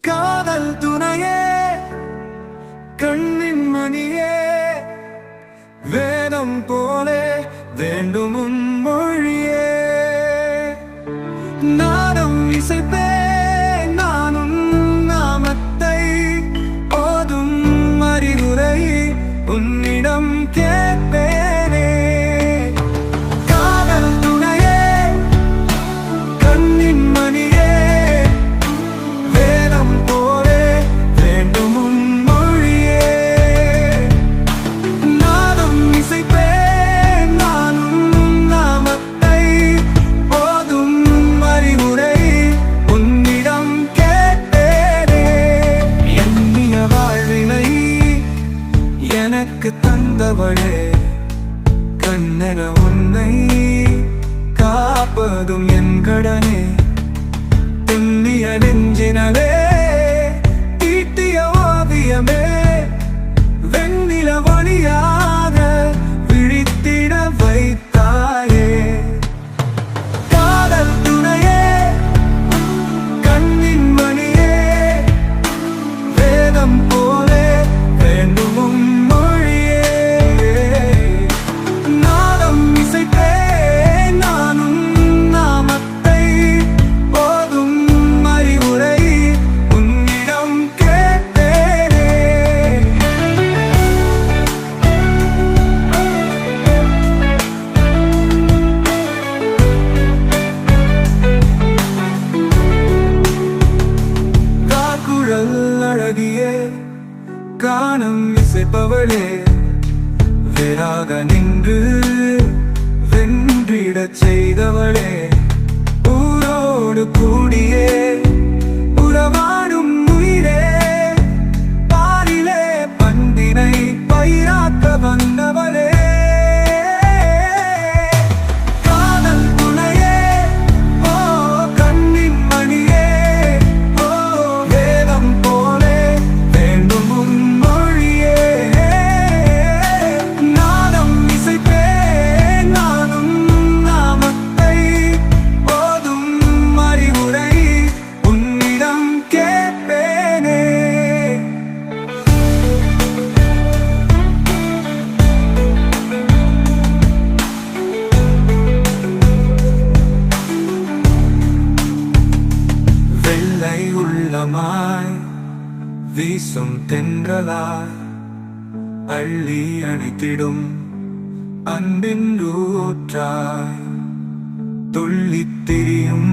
காதல் துணையே கண்ணின் மணியே. வேதம் போலே வேண்டும் மொழியே. நானும் இசைப்பே நானும் நாமத்தை. போதும் அறிவுரை உன்னிடம் கேட்பேனே. காதல் துணையே கண்ணின் மணியே. தந்தவளே கண்ணென உன்னை காப்பதும் என் கடனே. துல்லிய நெஞ்சினலே காணம் இசைப்பவளே வேறாக நின்று உள்ளமாய் வீசும் தென்றலாய் அள்ளி அணைத்திடும் அன்பின் ஊற்றாய் துள்ளித் திரியும்